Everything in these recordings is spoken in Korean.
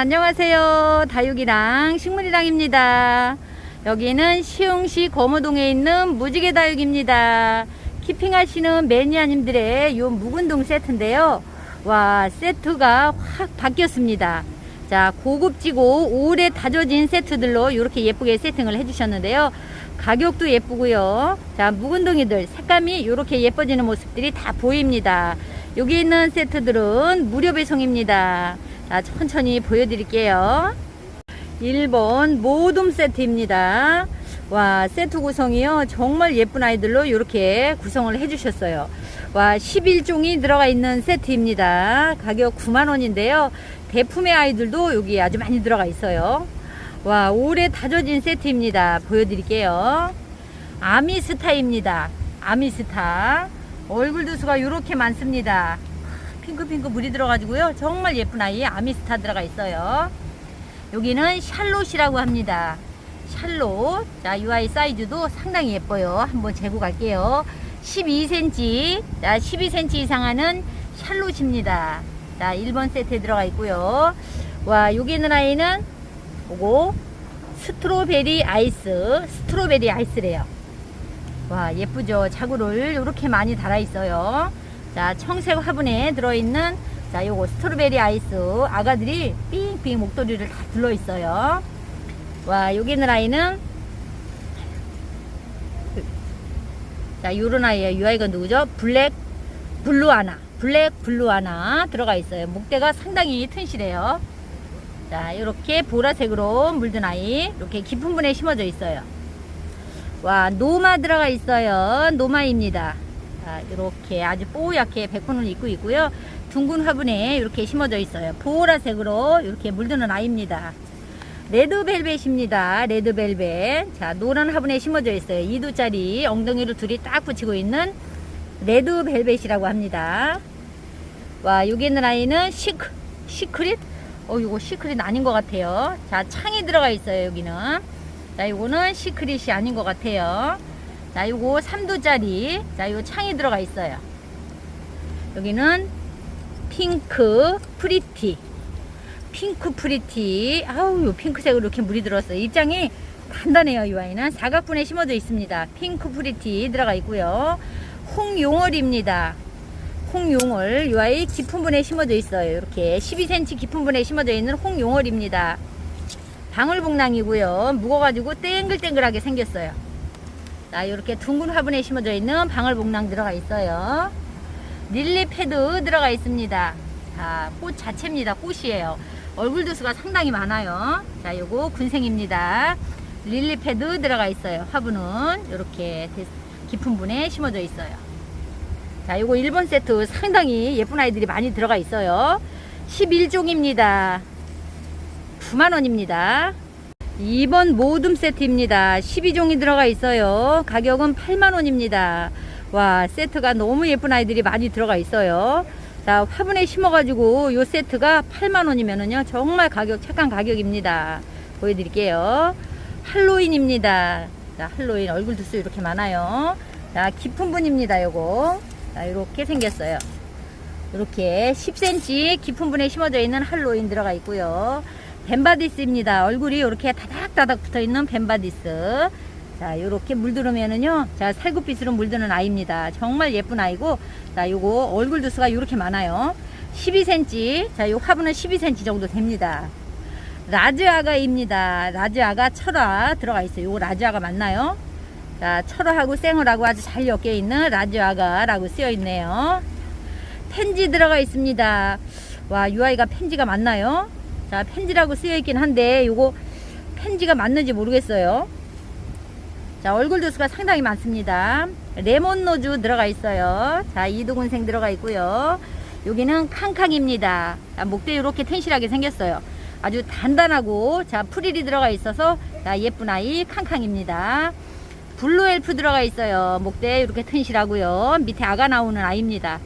안녕하세요. 다육이랑 식물이랑입니다. 여기는 시흥시 거모동에 있는 무지개 다육입니다. 키핑하시는 매니아님들의 요 묵은동 세트인데요. 와 세트가 확 바뀌었습니다. 자 고급지고 오래 다져진 세트들로 이렇게 예쁘게 세팅을 해주셨는데요. 가격도 예쁘고요. 자 묵은동이들 색감이 이렇게 예뻐지는 모습들이 다 보입니다. 여기 있는 세트들은 무료 배송입니다. 자, 천천히 보여드릴게요. 1번 모둠 세트입니다. 와, 세트 구성이요. 정말 예쁜 아이들로 이렇게 구성을 해주셨어요. 와, 11종이 들어가 있는 세트입니다. 가격 9만원인데요. 대품의 아이들도 여기 아주 많이 들어가 있어요. 와, 오래 다져진 세트입니다. 보여드릴게요. 아미스타입니다. 아미스타. 얼굴 두수가 이렇게 많습니다. 핑크핑크 물이 들어가지고요. 정말 예쁜 아이 아미스타 들어가 있어요. 여기는 샬롯이라고 합니다. 샬롯. 자, 이 아이 사이즈도 상당히 예뻐요. 한번 재고 갈게요. 12cm. 자, 12cm 이상 하는 샬롯입니다. 자, 1번 세트에 들어가 있고요. 와, 여기 있는 아이는 요거 스트로베리 아이스. 스트로베리 아이스래요. 와, 예쁘죠? 자구를 이렇게 많이 달아 있어요. 자, 청색 화분에 들어있는 자, 요거 스트로베리 아이스 아가들이 삥삥 목도리를 다 둘러 있어요. 와, 여기 있는 아이는 자, 요런 아이예요. 이 아이가 누구죠? 블랙 블루아나. 블랙 블루아나 들어가 있어요. 목대가 상당히 튼실해요. 자, 이렇게 보라색으로 물든 아이 이렇게 깊은 분에 심어져 있어요. 와, 노마 들어가 있어요. 노마입니다. 자, 이렇게 아주 뽀얗게 백분을 입고 있고요. 둥근 화분에 이렇게 심어져 있어요. 보라색으로 이렇게 물드는 아이입니다. 레드벨벳입니다. 레드벨벳. 자, 노란 화분에 심어져 있어요. 2두짜리 엉덩이를 둘이 딱 붙이고 있는 레드벨벳이라고 합니다. 와, 여기 있는 아이는 시크, 시크릿? 어, 이거 시크릿 아닌 것 같아요. 자, 창이 들어가 있어요, 여기는. 자, 이거는 시크릿이 아닌 것 같아요. 자, 요거 3두짜리. 자, 요 창이 들어가 있어요. 여기는 핑크 프리티. 핑크 프리티. 아우, 요 핑크색으로 이렇게 물이 들었어요. 입장이 단단해요, 이 아이는. 사각분에 심어져 있습니다. 핑크 프리티 들어가 있고요. 홍용월입니다. 홍용월. 이 아이 깊은 분에 심어져 있어요. 이렇게 12cm 깊은 분에 심어져 있는 홍용월입니다. 방울복랑이고요. 묵어가지고 땡글땡글하게 생겼어요. 자, 이렇게 둥근 화분에 심어져 있는 방울복랑 들어가 있어요. 릴리 패드 들어가 있습니다. 자, 꽃 자체입니다. 꽃이에요. 얼굴 두수가 상당히 많아요. 자, 요거 군생입니다. 릴리 패드 들어가 있어요. 화분은 이렇게 깊은 분에 심어져 있어요. 자, 요거 1번 세트 상당히 예쁜 아이들이 많이 들어가 있어요. 11종입니다. 9만원입니다. 2번 모둠 세트입니다. 12종이 들어가 있어요. 가격은 8만원입니다. 와, 세트가 너무 예쁜 아이들이 많이 들어가 있어요. 자, 화분에 심어가지고 요 세트가 8만원이면은요, 정말 가격, 착한 가격입니다. 보여드릴게요. 할로윈입니다. 자, 할로윈 얼굴 두수 이렇게 많아요. 자, 깊은 분입니다, 요거. 자, 이렇게 생겼어요. 이렇게 10cm 깊은 분에 심어져 있는 할로윈 들어가 있고요. 벤바디스입니다. 얼굴이 이렇게 다닥다닥 붙어 있는 벤바디스. 자, 이렇게 물들으면은요. 자, 살구빛으로 물드는 아이입니다. 정말 예쁜 아이고. 자, 요거 얼굴 두수가 이렇게 많아요. 12cm. 자, 요 화분은 12cm 정도 됩니다. 라즈아가입니다. 라즈아가 철화 들어가 있어요. 요거 라즈아가 맞나요? 자, 철화하고 생얼하고 아주 잘 엮여 있는 라즈아가라고 쓰여 있네요. 펜지 들어가 있습니다. 와, 이 아이가 펜지가 맞나요? 자, 펜지라고 쓰여 있긴 한데 요거 펜지가 맞는지 모르겠어요. 자, 얼굴 두수가 상당히 많습니다. 레몬 노즈 들어가 있어요. 자, 이두군생 들어가 있고요. 여기는 캉캉입니다. 자, 목대 이렇게 텐실하게 생겼어요. 아주 단단하고 자, 프릴이 들어가 있어서 자, 예쁜 아이 캉캉입니다. 블루 엘프 들어가 있어요. 목대 이렇게 튼실하고요. 밑에 아가 나오는 아이입니다.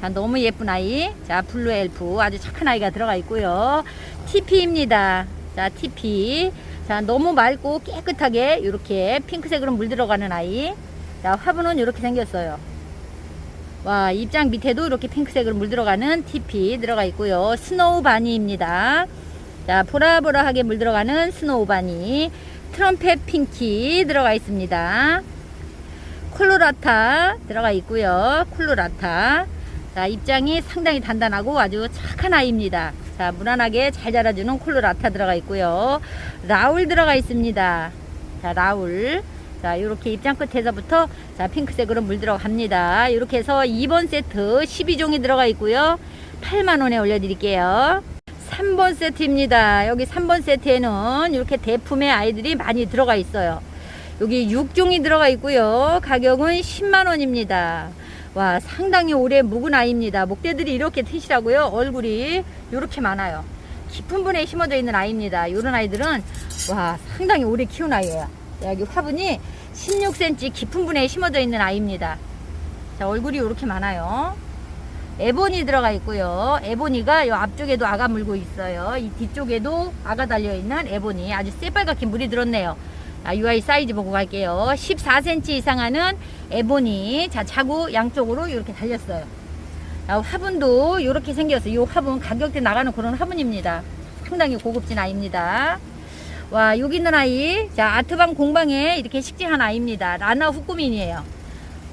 자, 너무 예쁜 아이. 자, 블루 엘프. 아주 착한 아이가 들어가 있고요. TP입니다. 자, TP. 자, 너무 맑고 깨끗하게 이렇게 핑크색으로 물 들어가는 아이. 자, 화분은 이렇게 생겼어요. 와, 입장 밑에도 이렇게 핑크색으로 물 들어가는 TP 들어가 있고요. 스노우 바니입니다. 자, 보라보라하게 물 들어가는 스노우 바니. 트럼펫 핑키 들어가 있습니다. 콜로라타 들어가 있고요. 콜로라타. 자, 입장이 상당히 단단하고 아주 착한 아이입니다. 자, 무난하게 잘 자라주는 콜로라타 들어가 있고요. 라울 들어가 있습니다. 자, 라울. 자, 이렇게 입장 끝에서부터 자, 핑크색으로 물 들어갑니다. 이렇게 해서 2번 세트 12종이 들어가 있고요. 8만원에 올려드릴게요. 3번 세트입니다. 여기 3번 세트에는 이렇게 대품의 아이들이 많이 들어가 있어요. 여기 6종이 들어가 있고요. 가격은 10만원입니다. 와, 상당히 오래 묵은 아이입니다. 목대들이 이렇게 트시라고요. 얼굴이 이렇게 많아요. 깊은 분에 심어져 있는 아이입니다. 이런 아이들은 와, 상당히 오래 키운 아이예요. 여기 화분이 16cm 깊은 분에 심어져 있는 아이입니다. 자, 얼굴이 이렇게 많아요. 에보니 들어가 있고요. 에보니가 이 앞쪽에도 아가 물고 있어요. 이 뒤쪽에도 아가 달려 있는 에보니 아주 새빨갛게 물이 들었네요. 아, UI 사이즈 보고 갈게요. 14cm 이상 하는 에보니 자 자구 양쪽으로 이렇게 달렸어요. 아, 화분도 이렇게 생겼어요. 이 화분 가격대 나가는 그런 화분입니다. 상당히 고급진 아이입니다. 와 여기 있는 아이 자 아트방 공방에 이렇게 식재한 아이입니다. 라나 후꾸민이에요.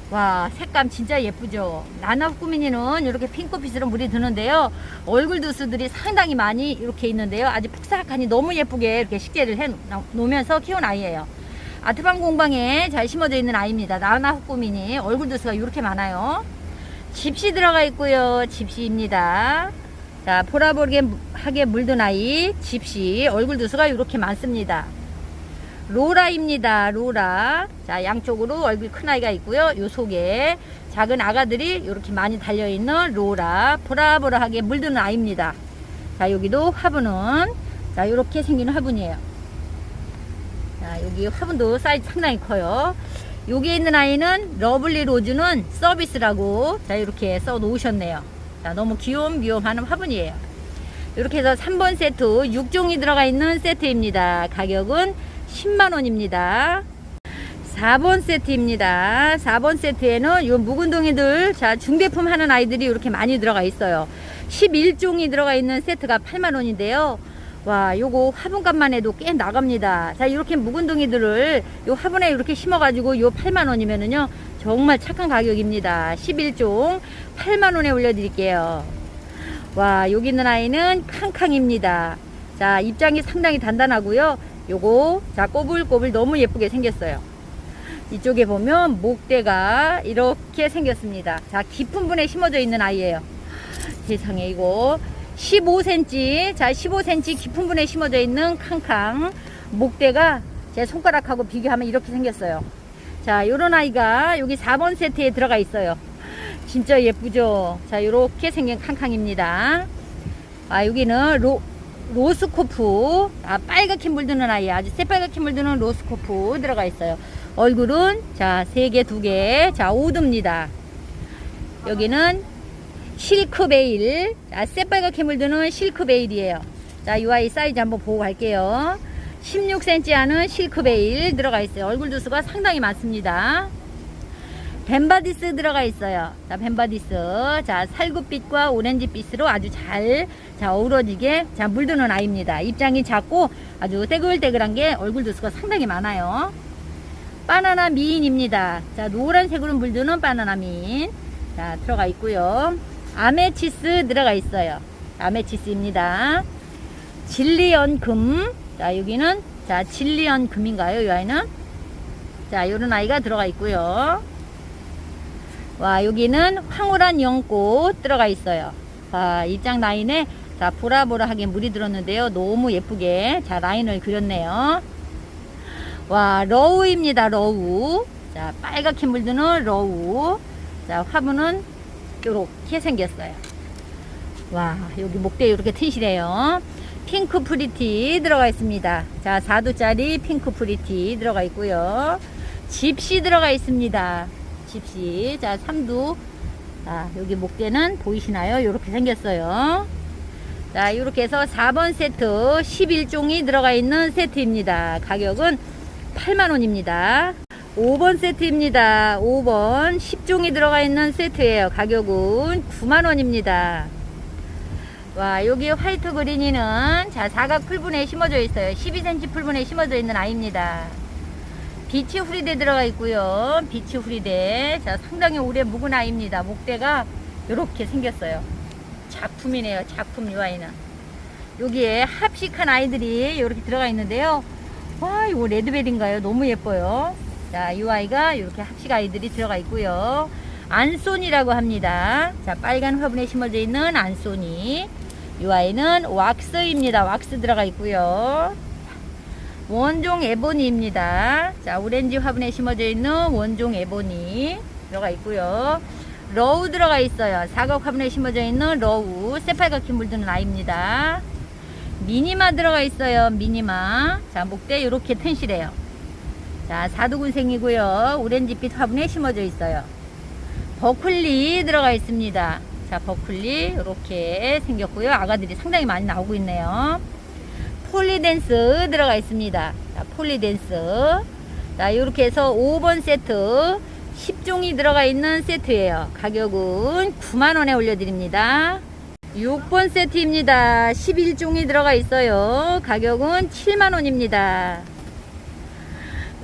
와 색감 진짜 예쁘죠? 나나 후꾸미니는 이렇게 핑크빛으로 물이 드는데요. 얼굴 두수들이 상당히 많이 이렇게 있는데요. 아주 푹삭하니 너무 예쁘게 이렇게 식재를 해 놓으면서 키운 아이예요. 아트방 공방에 잘 심어져 있는 아이입니다. 나나 후꾸미니 얼굴 두수가 이렇게 많아요. 집시 들어가 있고요. 집시입니다. 자 보라보라하게 물든 아이 집시 얼굴 두수가 이렇게 많습니다 로라입니다. 로라. 자, 양쪽으로 얼굴 큰 아이가 있고요. 요 속에 작은 아가들이 이렇게 많이 달려있는 로라. 보라보라하게 물드는 아이입니다. 자, 여기도 화분은 자, 이렇게 생긴 화분이에요. 자, 여기 화분도 사이즈 상당히 커요. 여기에 있는 아이는 러블리 로즈는 서비스라고 자, 이렇게 써 놓으셨네요. 자, 너무 귀염귀염하는 화분이에요. 이렇게 해서 3번 세트 6종이 들어가 있는 세트입니다. 가격은 10만원입니다. 4번 세트입니다. 4번 세트에는 이 묵은 동이들, 자, 중대품 하는 아이들이 이렇게 많이 들어가 있어요. 11종이 들어가 있는 세트가 8만원인데요. 와, 요거 화분값만 해도 꽤 나갑니다. 자, 이렇게 묵은 동이들을 요 화분에 이렇게 심어가지고 요 8만원이면은요, 정말 착한 가격입니다. 11종 8만원에 올려드릴게요. 와, 여기 있는 아이는 캉캉입니다. 자, 입장이 상당히 단단하고요. 요거 자 꼬불꼬불 너무 예쁘게 생겼어요. 이쪽에 보면 목대가 이렇게 생겼습니다. 자 깊은 분에 심어져 있는 아이예요. 세상에 이거. 15cm 자 15cm 깊은 분에 심어져 있는 캉캉. 목대가 제 손가락하고 비교하면 이렇게 생겼어요. 자 요런 아이가 여기 4번 세트에 들어가 있어요. 진짜 예쁘죠? 자 요렇게 생긴 캉캉입니다. 아 여기는 로, 로스코프. 아 빨갛게 물드는 아이 아주 새빨갛게 물드는 로스코프 들어가 있어요. 얼굴은 자 세 개 두개자 오드입니다. 여기는 실크베일. 자 새빨갛게 물드는 실크베일이에요. 자 이 아이 사이즈 한번 보고 갈게요. 16cm 하는 실크베일 들어가 있어요. 얼굴 두수가 상당히 많습니다 벤바디스 들어가 있어요. 자, 벤바디스. 자, 살구빛과 오렌지빛으로 아주 잘, 자, 어우러지게, 자, 물드는 아이입니다. 입장이 작고 아주 떼글떼글한 게 얼굴 두수가 상당히 많아요. 바나나 미인입니다. 자, 노란색으로 물드는 바나나 미인. 자, 들어가 있고요. 아메치스 들어가 있어요. 아메치스입니다. 진리언 금. 자, 여기는, 자, 진리언 금인가요? 이 아이는? 자, 요런 아이가 들어가 있고요. 와 여기는 황홀한 연꽃 들어가 있어요. 아, 입장 라인에 자 보라보라하게 물이 들었는데요. 너무 예쁘게 자 라인을 그렸네요. 와 러우입니다 러우. 자 빨갛게 물드는 러우. 자 화분은 이렇게 생겼어요. 와 여기 목대 이렇게 튼실해요. 핑크 프리티 들어가 있습니다. 자 4도짜리 핑크 프리티 들어가 있고요. 집시 들어가 있습니다 집시. 자, 3두. 자, 여기 목대는 보이시나요? 이렇게 생겼어요. 자, 이렇게 해서 4번 세트 11종이 들어가 있는 세트입니다. 가격은 8만원입니다. 5번 세트입니다. 5번 10종이 들어가 있는 세트예요. 가격은 9만원입니다. 와, 여기 화이트 그린이는 자, 사각 풀분에 심어져 있어요. 12cm 풀분에 심어져 있는 아이입니다. 비치 후리대 들어가 있고요. 비치 후리대. 자, 상당히 오래 묵은 아이입니다. 목대가 이렇게 생겼어요. 작품이네요. 작품 이 아이는. 여기에 합식한 아이들이 이렇게 들어가 있는데요. 와, 이거 레드벨인가요? 너무 예뻐요. 자, 이 아이가 이렇게 합식 아이들이 들어가 있고요. 안소니라고 합니다. 자, 빨간 화분에 심어져 있는 안소니. 이 아이는 왁스입니다. 왁스 들어가 있고요. 원종 에보니입니다. 자, 오렌지 화분에 심어져 있는 원종 에보니 들어가 있고요. 러우 들어가 있어요. 사각 화분에 심어져 있는 러우 새빨갛게 물드는 아이입니다. 미니마 들어가 있어요. 미니마. 자, 목대 이렇게 튼실해요. 자, 사두군생이고요. 오렌지빛 화분에 심어져 있어요. 버클리 들어가 있습니다. 자, 버클리 이렇게 생겼고요. 아가들이 상당히 많이 나오고 있네요. 폴리댄스 들어가 있습니다. 자, 폴리댄스. 자, 이렇게 해서 5번 세트 10종이 들어가 있는 세트예요. 가격은 9만원에 올려드립니다. 6번 세트입니다. 11종이 들어가 있어요. 가격은 7만원입니다.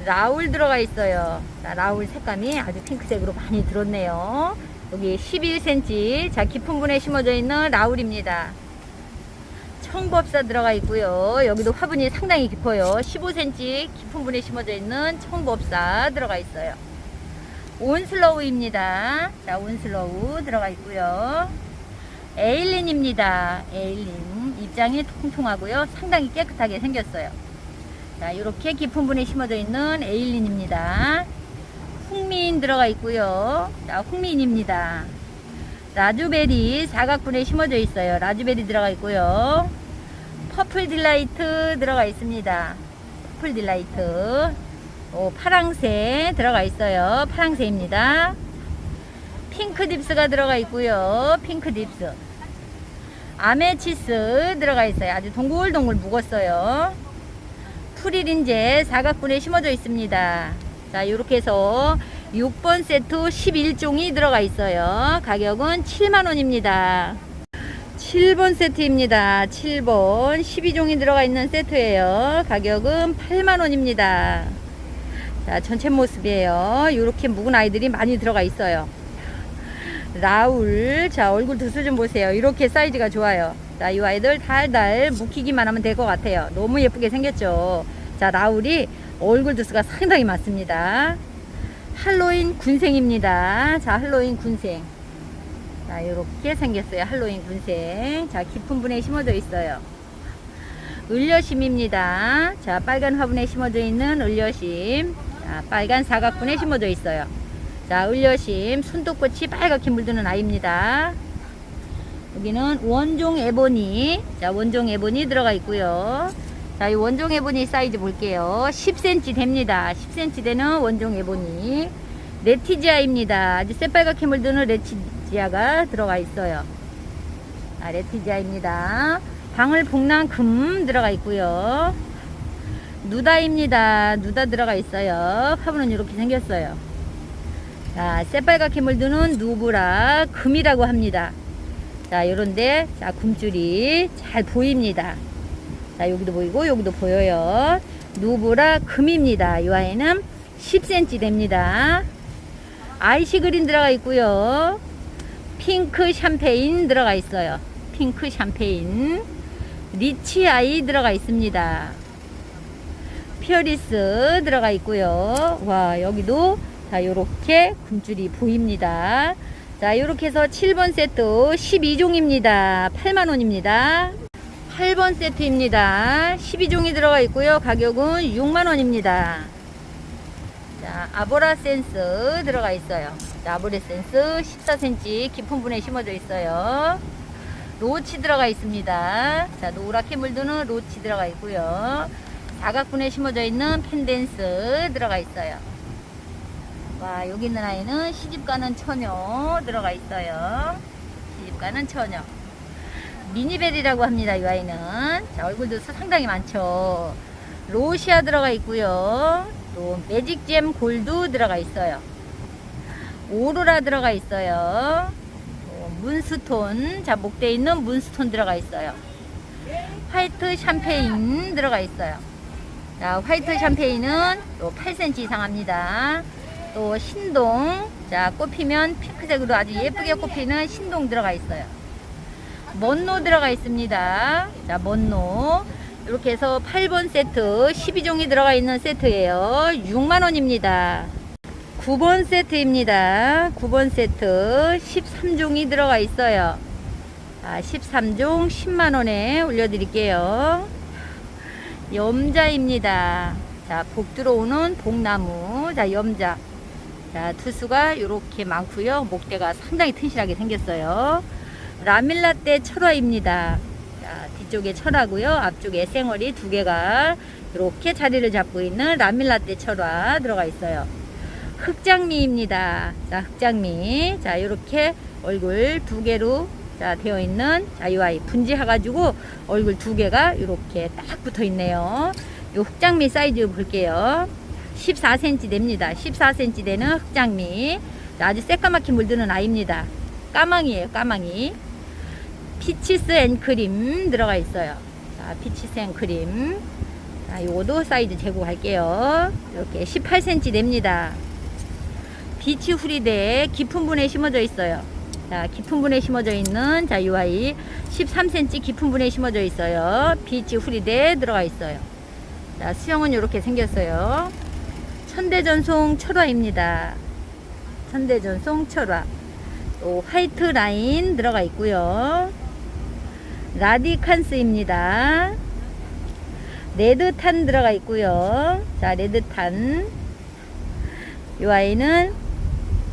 라울 들어가 있어요. 자, 라울 색감이 아주 핑크색으로 많이 들었네요. 여기 11cm, 자, 깊은 분에 심어져 있는 라울입니다. 청법사 들어가 있고요. 여기도 화분이 상당히 깊어요. 15cm 깊은 분에 심어져 있는 청법사 들어가 있어요. 온슬로우입니다. 자, 온슬로우 들어가 있고요. 에일린입니다. 에일린. 입장이 통통하고요. 상당히 깨끗하게 생겼어요. 자, 이렇게 깊은 분에 심어져 있는 에일린입니다. 홍민 들어가 있고요. 자, 홍민입니다. 라즈베리 사각분에 심어져 있어요. 라즈베리 들어가 있고요. 퍼플 딜라이트 들어가 있습니다. 퍼플 딜라이트. 오, 파랑새 들어가 있어요. 파랑새입니다. 핑크 딥스가 들어가 있고요. 핑크 딥스. 아메치스 들어가 있어요. 아주 동글동글 묵었어요. 프리린제 사각분에 심어져 있습니다. 자, 이렇게 해서 6번 세트 11종이 들어가 있어요. 가격은 7만원입니다. 7번 세트입니다. 7번 12종이 들어가 있는 세트예요. 가격은 8만원입니다. 자, 전체 모습이에요. 이렇게 묵은 아이들이 많이 들어가 있어요. 라울. 자, 얼굴 두수 좀 보세요. 이렇게 사이즈가 좋아요. 자, 이 아이들 달달 묵히기만 하면 될 것 같아요. 너무 예쁘게 생겼죠. 자, 라울이 얼굴 두수가 상당히 많습니다. 할로윈 군생입니다. 자, 할로윈 군생. 자, 이렇게 생겼어요. 할로윈 군생. 자, 깊은 분에 심어져 있어요. 을려심입니다. 자, 빨간 화분에 심어져 있는 을려심. 자, 빨간 사각분에 심어져 있어요. 자, 을려심. 손톱꽃이 빨갛게 물드는 아이입니다. 여기는 원종 에보니. 자, 원종 에보니 들어가 있고요. 자, 이 원종 에보니 사이즈 볼게요. 10cm 됩니다. 10cm 되는 원종 에보니. 레티지아입니다. 아주 새빨갛게 물드는 레티 지아가 들어가 있어요. 아, 레티지아입니다. 방울 복랑 금 들어가 있고요. 누다입니다. 누다 들어가 있어요. 화분은 이렇게 생겼어요. 자, 새빨갛게 물드는 누브라 금이라고 합니다. 자, 요런데, 자, 굼줄이 잘 보입니다. 자, 여기도 보이고, 여기도 보여요. 누브라 금입니다. 이 아이는 10cm 됩니다. 아이시 그린 들어가 있고요. 핑크 샴페인 들어가 있어요. 핑크 샴페인. 리치 아이 들어가 있습니다. 피어리스 들어가 있고요. 와, 여기도 자, 요렇게 굼줄이 보입니다. 자, 요렇게 해서 7번 세트 12종입니다. 8만원입니다. 8번 세트입니다. 12종이 들어가 있고요. 가격은 6만원입니다. 자, 아보라 센스 들어가 있어요. 자, 아보라 센스 14cm 깊은 분에 심어져 있어요. 로치 들어가 있습니다. 자, 노랗게 물드는 로치 들어가 있고요. 사각분에 심어져 있는 펜댄스 들어가 있어요. 와, 여기 있는 아이는 시집가는 처녀 들어가 있어요. 시집가는 처녀. 미니벨이라고 합니다, 이 아이는. 자, 얼굴도 상당히 많죠. 로시아 들어가 있고요. 또 매직잼 골드 들어가 있어요. 오로라 들어가 있어요. 또 문스톤, 자 목대에 있는 문스톤 들어가 있어요. 화이트 샴페인 들어가 있어요. 자 화이트 샴페인은 또 8cm 이상 합니다. 또 신동, 자 꽃피면 핑크색으로 아주 예쁘게 꽃피는 신동 들어가 있어요. 먼노 들어가 있습니다. 자 먼노 이렇게 해서 8번 세트 12종이 들어가 있는 세트예요. 6만원입니다. 9번 세트입니다. 9번 세트 13종이 들어가 있어요. 아, 13종 10만원에 올려드릴게요. 염자입니다. 자, 복 들어오는 복나무. 자, 염자. 자, 투수가 이렇게 많고요. 목대가 상당히 튼실하게 생겼어요. 라밀라떼 철화입니다. 자, 뒤쪽에 철화고요. 앞쪽에 생얼이 두 개가 이렇게 자리를 잡고 있는 라밀라떼 철화 들어가 있어요. 흑장미입니다. 자, 흑장미. 자, 이렇게 얼굴 두 개로 자, 되어 있는 자, 이 아이 분지해 가지고 얼굴 두 개가 이렇게 딱 붙어 있네요. 요 흑장미 사이즈 볼게요. 14cm 됩니다. 14cm 되는 흑장미. 자, 아주 새까맣게 물드는 아이입니다. 까망이에요, 까망이. 피치스 앤 크림 들어가 있어요. 자, 피치스 앤 크림. 자, 요것도 사이즈 갈게요. 이렇게 18cm 됩니다. 비치 후리대에 깊은 분에 심어져 있어요. 자, 깊은 분에 심어져 있는 자, 이 아이 13cm 깊은 분에 심어져 있어요. 비치 후리대 들어가 있어요. 자, 수영은 이렇게 생겼어요. 천대전송 철화입니다. 천대전송 철화. 또 화이트 라인 들어가 있고요. 라디칸스입니다. 레드탄 들어가 있고요. 자, 레드탄. 이 아이는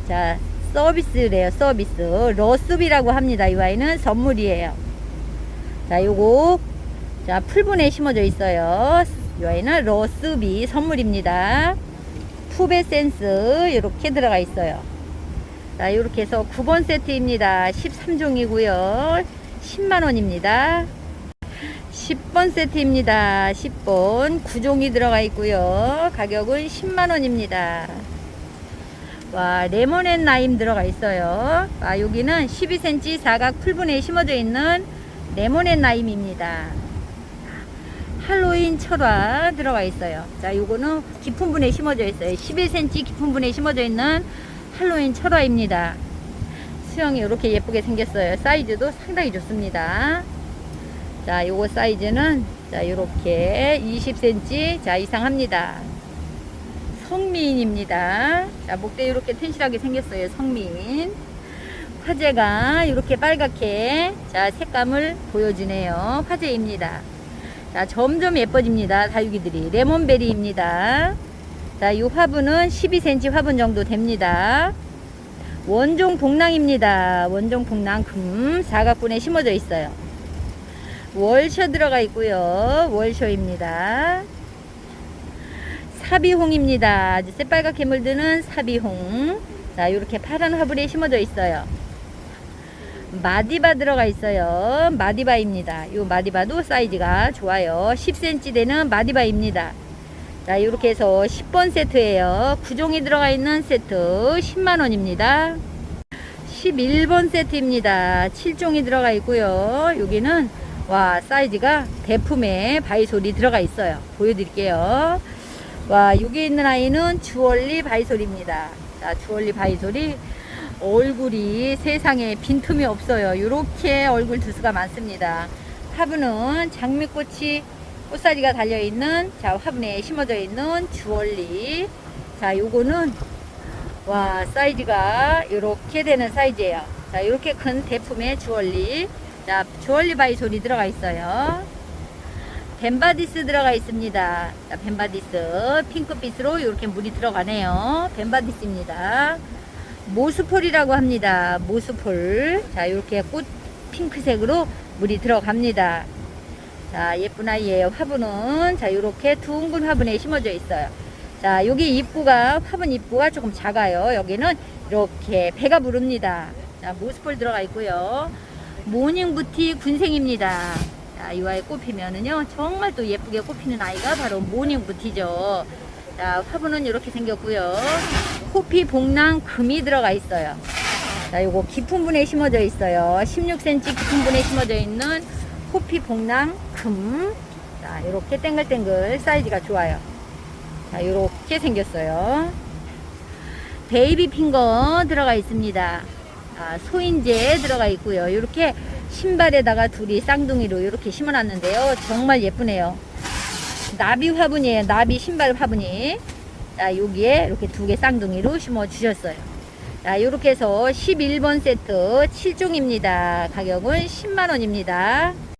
자, 서비스래요. 서비스. 러스비라고 합니다. 이 아이는 선물이에요. 자, 요거 자, 풀분에 심어져 있어요. 이 아이는 러스비 선물입니다. 푸베센스 이렇게 들어가 있어요. 자, 이렇게 해서 9번 세트입니다. 13종이고요. 10만 원입니다. 10번 세트입니다. 10번 9종이 들어가 있고요. 가격은 10만 원입니다. 와, 레몬앤 라임 들어가 있어요. 아, 여기는 12cm 사각 풀분에 심어져 있는 레몬앤 라임입니다. 할로윈 철화 들어가 있어요. 자, 요거는 깊은 분에 심어져 있어요. 11cm 깊은 분에 심어져 있는 할로윈 철화입니다. 수영이 이렇게 예쁘게 생겼어요. 사이즈도 상당히 좋습니다. 자, 요거 사이즈는 자, 요렇게 20cm 자, 이상 합니다. 성민입니다. 자, 목대 이렇게 튼실하게 생겼어요. 성민. 화재가 이렇게 빨갛게 자, 색감을 보여주네요. 화재입니다. 자, 점점 예뻐집니다. 다육이들이. 레몬베리입니다. 자, 이 화분은 12cm 화분 정도 됩니다. 원종 복랑입니다. 원종 복랑 금 사각분에 심어져 있어요. 월셔 들어가 있고요. 월셔입니다. 사비홍입니다. 아주 새빨갛게 물드는 사비홍. 자, 이렇게 파란 화분에 심어져 있어요. 마디바 들어가 있어요. 마디바입니다. 요 마디바도 사이즈가 좋아요. 10cm 되는 마디바입니다. 자, 이렇게 해서 10번 세트예요. 9종이 들어가 있는 세트 10만 원입니다. 11번 세트입니다. 7종이 들어가 있고요. 여기는 와, 사이즈가 대품에 바이솔이 들어가 있어요. 보여드릴게요. 와, 여기 있는 아이는 주얼리 바이솔입니다. 자, 주얼리 바이솔이 얼굴이 세상에 빈틈이 없어요. 이렇게 얼굴 두수가 많습니다. 화분은 장미꽃이 꽃사리가 달려있는 자 화분에 심어져 있는 주얼리. 자 요거는 와 사이즈가 이렇게 되는 사이즈예요. 자 이렇게 큰 대품의 주얼리. 자 주얼리 바이솔이 들어가 있어요. 벤바디스 들어가 있습니다. 자 벤바디스. 핑크빛으로 이렇게 물이 들어가네요. 벤바디스입니다. 모스폴이라고 합니다. 모스폴. 자 이렇게 꽃 핑크색으로 물이 들어갑니다 자, 예쁜 아이예요. 화분은 자, 요렇게 둥근 화분에 심어져 있어요. 자, 여기 입구가 화분 입구가 조금 작아요. 여기는 이렇게 배가 부릅니다. 자, 모스폴 들어가 있고요. 모닝부티 군생입니다. 자, 이 아이 꽃피면은요. 정말 또 예쁘게 꽃피는 아이가 바로 모닝부티죠. 자, 자, 화분은 이렇게 생겼고요. 호피 복랑 금이 들어가 있어요. 자, 요거 깊은 분에 심어져 있어요. 16cm 깊은 분에 심어져 있는 호피 복랑 금. 자, 요렇게 땡글땡글 사이즈가 좋아요. 자, 요렇게 생겼어요. 베이비 핑거 들어가 있습니다. 아, 소인제 들어가 있고요. 이렇게 신발에다가 둘이 쌍둥이로 이렇게 심어놨는데요. 정말 예쁘네요. 나비 화분이에요. 나비 신발 화분이. 자, 여기에 이렇게 두 개 쌍둥이로 심어 주셨어요. 자, 이렇게 해서 11번 세트 7종입니다. 가격은 10만원입니다.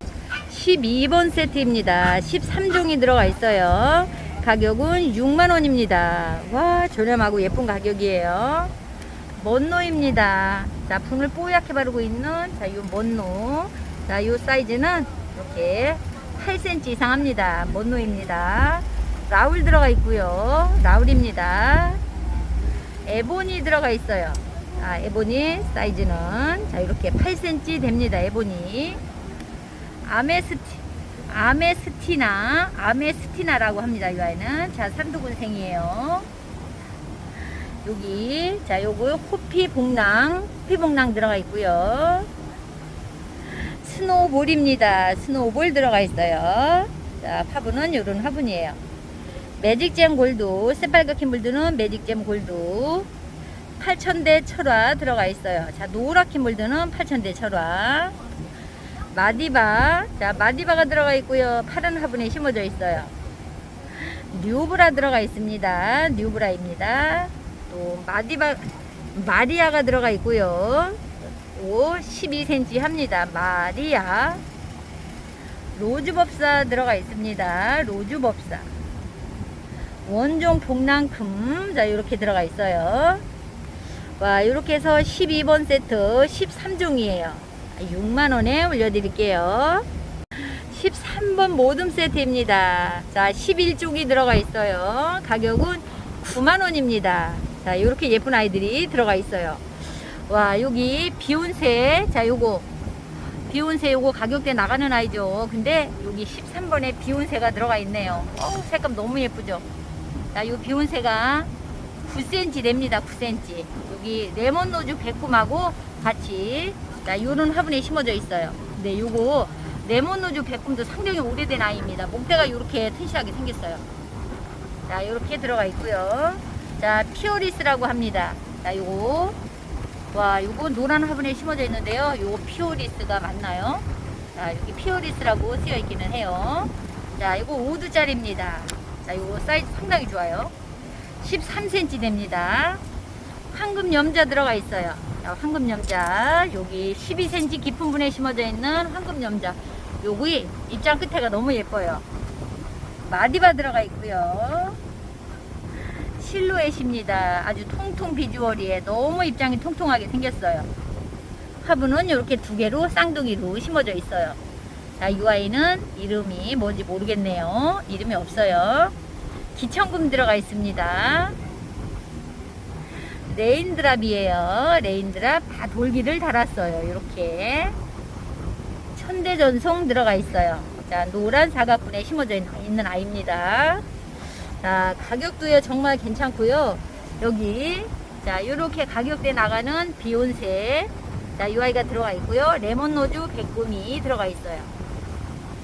12번 세트입니다. 13종이 들어가 있어요. 가격은 6만원입니다. 와, 저렴하고 예쁜 가격이에요. 먼노입니다. 자, 분을 뽀얗게 바르고 있는 자, 요 먼노. 자, 요 사이즈는 이렇게 8cm 이상 합니다. 먼노입니다. 라울 들어가 있고요. 라울입니다. 에보니 들어가 있어요. 아, 에보니 사이즈는 자, 이렇게 8cm 됩니다. 에보니. 아메스티 아메스티나 아메스티나라고 합니다. 이 아이는 자 산두군생이에요. 여기 자 요거 호피 복랑 호피 복랑 들어가 있고요. 스노볼입니다. 스노볼 들어가 있어요. 자 화분은 요런 화분이에요. 매직잼 골드 새빨갛게 물드는 매직잼 골드 8000대 철화 들어가 있어요. 자 노랗게 물드는 8000대 철화 마디바. 자 마디바가 들어가 있고요. 파란 화분에 심어져 있어요. 뉴브라 들어가 있습니다. 뉴브라입니다. 또 마디바 마리아가 들어가 있고요. 오 12cm 합니다. 마리아. 로즈법사 들어가 있습니다. 로즈법사. 원종 복랑금 자 이렇게 들어가 있어요. 와 이렇게 해서 12번 세트 13종이에요 6만원에 올려드릴게요. 13번 모듬 세트입니다. 자 11종이 들어가 있어요. 가격은 9만원입니다. 자 이렇게 예쁜 아이들이 들어가 있어요. 와 여기 비온새 자 요거. 비온새 요거 가격대 나가는 아이죠. 근데 여기 13번에 비온새가 들어가 있네요. 어우, 색감 너무 예쁘죠? 자요 비온새가 9cm 됩니다. 9cm 여기 레몬 노즈 백금하고 같이 자 요런 화분에 심어져 있어요. 근데 요거 레몬 노즈 백금도 상당히 오래된 아이입니다. 목대가 요렇게 튼실하게 생겼어요. 자 요렇게 들어가 있고요. 자 피오리스라고 합니다. 자 요거. 와 요거 노란 화분에 심어져 있는데요. 요거 피오리스가 맞나요? 자 여기 피오리스라고 쓰여 있기는 해요. 자 이거 5두짜리입니다. 자 요거 사이즈 상당히 좋아요. 13cm 됩니다. 황금 염자 들어가 있어요. 자, 황금 염자 여기 12cm 깊은 분에 심어져 있는 황금 염자. 여기 입장 끝에가 너무 예뻐요. 마디바 들어가 있고요. 실루엣입니다. 아주 통통 비주얼이에 너무 입장이 통통하게 생겼어요. 화분은 이렇게 두 개로 쌍둥이로 심어져 있어요. 자, 이 아이는 이름이 뭔지 모르겠네요. 이름이 없어요. 기천금 들어가 있습니다 레인드랍이에요. 레인드랍 다 돌기를 달았어요. 이렇게 천대전송 들어가 있어요. 자 노란 사각분에 심어져 있는 아이입니다. 자 가격도요 정말 괜찮고요. 여기 자 이렇게 가격대 나가는 비욘세 자 이 아이가 들어가 있고요. 레몬 노즈 백금이 들어가 있어요.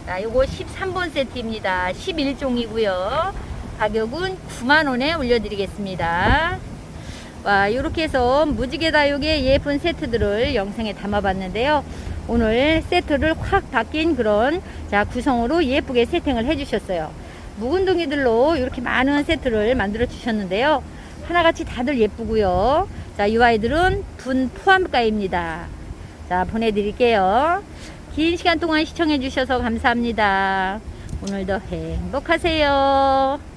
자 요거 13번 세트입니다. 11종이고요. 가격은 9만원에 올려드리겠습니다. 와 이렇게 해서 무지개 다육의 예쁜 세트들을 영상에 담아봤는데요. 오늘 세트를 확 바뀐 그런 자 구성으로 예쁘게 세팅을 해주셨어요. 묵은둥이들로 이렇게 많은 세트를 만들어 주셨는데요. 하나같이 다들 예쁘고요. 자 이 아이들은 분 포함가입니다. 자 보내드릴게요. 긴 시간 동안 시청해 주셔서 감사합니다. 오늘도 행복하세요